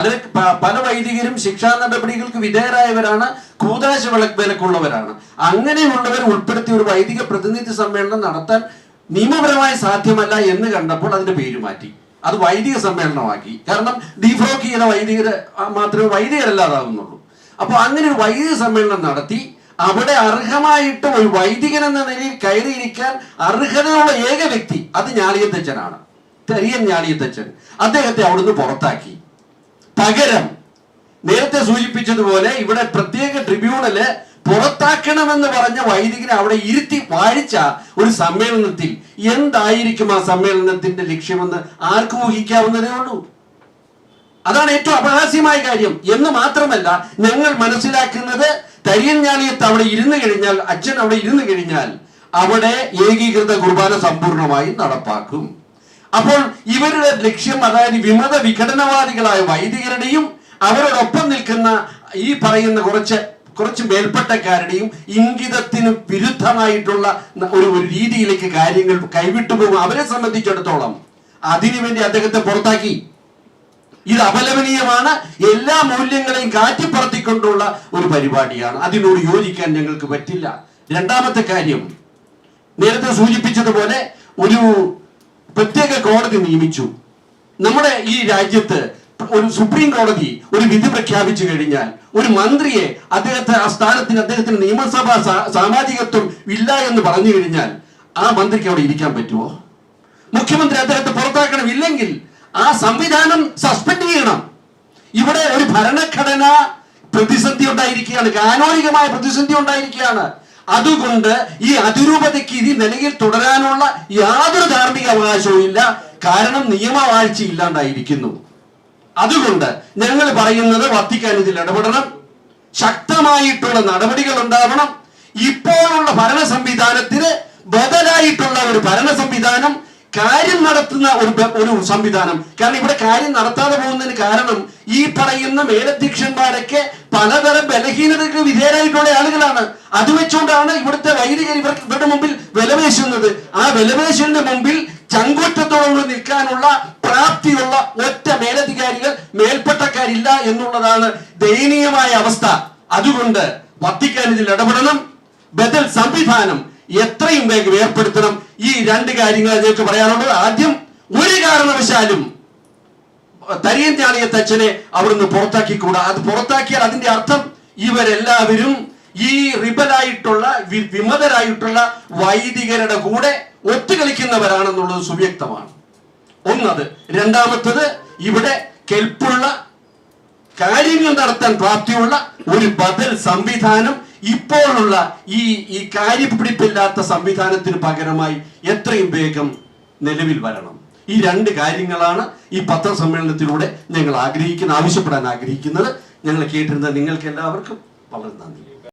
അതിൽ പല വൈദികരും ശിക്ഷാ നടപടികൾക്ക് വിധേയരായവരാണ് കൂതാശ വിലക്കുള്ളവരാണ്. അങ്ങനെയുള്ളവർ ഉൾപ്പെടുത്തി ഒരു വൈദിക പ്രതിനിധി സമ്മേളനം നടത്താൻ നിയമപരമായി സാധ്യമല്ല എന്ന് കണ്ടപ്പോൾ അതിന്റെ പേര് മാറ്റി. അത് വൈദിക സമ്മേളനമാക്കി. കാരണം ഡിഫ്രോക്ക് ചെയ്ത വൈദികര് മാത്രമേ വൈദികരല്ലാതാവുന്നുള്ളൂ. അപ്പോൾ അങ്ങനെ ഒരു വൈദിക സമ്മേളനം നടത്തി അവിടെ അർഹമായിട്ട് ഒരു വൈദികൻ എന്ന നിലയിൽ കയറിയിരിക്കാൻ അർഹതയുള്ള ഏക വ്യക്തി അത് ഞാളിയത്തച്ഛനാണ് തെറിയൻ ഞാളിയത്തച്ഛൻ അദ്ദേഹത്തെ അവിടുന്ന് പുറത്താക്കി. പകരം നേരത്തെ സൂചിപ്പിച്ചതുപോലെ ഇവിടെ പ്രത്യേക ട്രിബ്യൂണൽ പുറത്താക്കണമെന്ന് പറഞ്ഞ വൈദികനെ അവിടെ ഇരുത്തി വാഴിച്ച ഒരു സമ്മേളനത്തിൽ എന്തായിരിക്കും ആ സമ്മേളനത്തിന്റെ ലക്ഷ്യമെന്ന് ആർക്ക് ഊഹിക്കാവുന്നതേ ഉള്ളൂ? അതാണ് ഏറ്റവും അപഹാസ്യമായ കാര്യം. എന്ന് മാത്രമല്ല ഞങ്ങൾ മനസ്സിലാക്കുന്നത് തരിയൻ ഞാലിയത്ത് അവിടെ ഇരുന്ന് കഴിഞ്ഞാൽ അച്ഛൻ അവിടെ ഇരുന്ന് കഴിഞ്ഞാൽ അവിടെ ഏകീകൃത കുർബാന സമ്പൂർണമായി നടപ്പാക്കും. അപ്പോൾ ഇവരുടെ ലക്ഷ്യം അതായത് വിമത വിഘടനവാദികളായ വൈദികരുടെയും അവരോടൊപ്പം നിൽക്കുന്ന ഈ പറയുന്ന കുറച്ച് കുറച്ച് മേൽപ്പെട്ടക്കാരുടെയും ഇംഗിതത്തിന് വിരുദ്ധമായിട്ടുള്ള ഒരു ഒരു രീതിയിലേക്ക് കാര്യങ്ങൾ കൈവിട്ടു പോകും. അവരെ സംബന്ധിച്ചിടത്തോളം അതിനുവേണ്ടി അദ്ദേഹത്തെ പുറത്താക്കി. ഇത് അപലപനീയമാണ്. എല്ലാ മൂല്യങ്ങളെയും കാറ്റിപ്പറത്തിക്കൊണ്ടുള്ള ഒരു പരിപാടിയാണ്. അതിനോട് യോജിക്കാൻ ഞങ്ങൾക്ക് പറ്റില്ല. രണ്ടാമത്തെ കാര്യം നേരത്തെ സൂചിപ്പിച്ചതുപോലെ ഒരു പ്രത്യേക കോടതി നിയമിച്ചു. നമ്മുടെ ഈ രാജ്യത്ത് ഒരു സുപ്രീം കോടതി ഒരു വിധി പ്രഖ്യാപിച്ചു കഴിഞ്ഞാൽ ഒരു മന്ത്രിയെ അദ്ദേഹത്തെ ആ സ്ഥാനത്തിന് അദ്ദേഹത്തിന് നിയമസഭാ സാമാജികത്വം ഇല്ല എന്ന് പറഞ്ഞു കഴിഞ്ഞാൽ ആ മന്ത്രിക്ക് അവിടെ ഇരിക്കാൻ പറ്റുമോ? മുഖ്യമന്ത്രി അദ്ദേഹത്തെ പുറത്താക്കണം ഇല്ലെങ്കിൽ ആ സംവിധാനം സസ്പെൻഡ് ചെയ്യണം. ഇവിടെ ഒരു ഭരണഘടന പ്രതിസന്ധി ഉണ്ടായിരിക്കുകയാണ്. കാനോനികമായ പ്രതിസന്ധി ഉണ്ടായിരിക്കുകയാണ്. അതുകൊണ്ട് ഈ അതിരൂപതയ്ക്ക് ഇത് നിലയിൽ തുടരാനുള്ള യാതൊരു ധാർമ്മിക അവകാശവും ഇല്ല. കാരണം നിയമവാഴ്ച ഇല്ലാണ്ടായിരിക്കുന്നു. അതുകൊണ്ട് ഞങ്ങൾ പറയുന്നത് വത്തിക്കാൻ ഇതിൽ ഇടപെടണം. ശക്തമായിട്ടുള്ള നടപടികൾ ഉണ്ടാവണം. ഇപ്പോഴുള്ള ഭരണ സംവിധാനത്തിന് ബദലായിട്ടുള്ള ഒരു ഭരണ സംവിധാനം കാര്യം നടത്തുന്ന ഒരു ഒരു സംവിധാനം. കാരണം ഇവിടെ കാര്യം നടത്താതെ പോകുന്നതിന് കാരണം ഈ പറയുന്ന മേലധ്യക്ഷന്മാരൊക്കെ പലതരം ബലഹീനതയ്ക്ക് വിധേയരായിട്ടുള്ള ആളുകളാണ്. അത് വെച്ചുകൊണ്ടാണ് ഇവിടുത്തെ വൈദികർ ഇവർക്ക് ഇവരുടെ മുമ്പിൽ വിലപേശുന്നത്. ആ വിലപേശലിന്റെ മുമ്പിൽ ചങ്കൂറ്റത്തോളം നിൽക്കാനുള്ള പ്രാപ്തിയുള്ള ഒറ്റ മേലധികാരികൾ മേൽപ്പെട്ടക്കാരില്ല എന്നുള്ളതാണ് ദയനീയമായ അവസ്ഥ. അതുകൊണ്ട് വത്തിക്കാൻ ഇതിൽ ഇടപെടണം. ബദൽ സംവിധാനം. എത്രയും വേഗം ഏർപ്പെടുത്തണം. ഈ രണ്ട് കാര്യങ്ങൾ അതിലേക്ക് പറയാനുള്ളത് ആദ്യം ഒരു കാരണവശാലും തരിയൻ അച്ഛനെ അവിടുന്ന് പുറത്താക്കിക്കൂടാ. അത് പുറത്താക്കിയാൽ അതിന്റെ അർത്ഥം ഇവരെല്ലാവരും ഈ റിബലായിട്ടുള്ള വിമതരായിട്ടുള്ള വൈദികരുടെ കൂടെ ഒത്തുകളിക്കുന്നവരാണെന്നുള്ളത് സുവ്യക്തമാണ്. ഒന്നത്. രണ്ടാമത്തത് ഇവിടെ കെൽപ്പുള്ള കാര്യങ്ങൾ നടത്താൻ പ്രാപ്തിയുള്ള ഒരു ബദൽ സംവിധാനം ഇപ്പോഴുള്ള ഈ ഈ കാര്യപിടിപ്പില്ലാത്ത സംവിധാനത്തിന് പകരമായി എത്രയും വേഗം നിലവിൽ വരണം. ഈ രണ്ട് കാര്യങ്ങളാണ് ഈ പത്രസമ്മേളനത്തിലൂടെ ഞങ്ങൾ ആഗ്രഹിക്കുന്ന ആവശ്യപ്പെടാൻ ആഗ്രഹിക്കുന്നത്. ഞങ്ങൾ കേട്ടിരുന്ന നിങ്ങൾക്ക് എല്ലാവർക്കും വളരെ നന്ദി.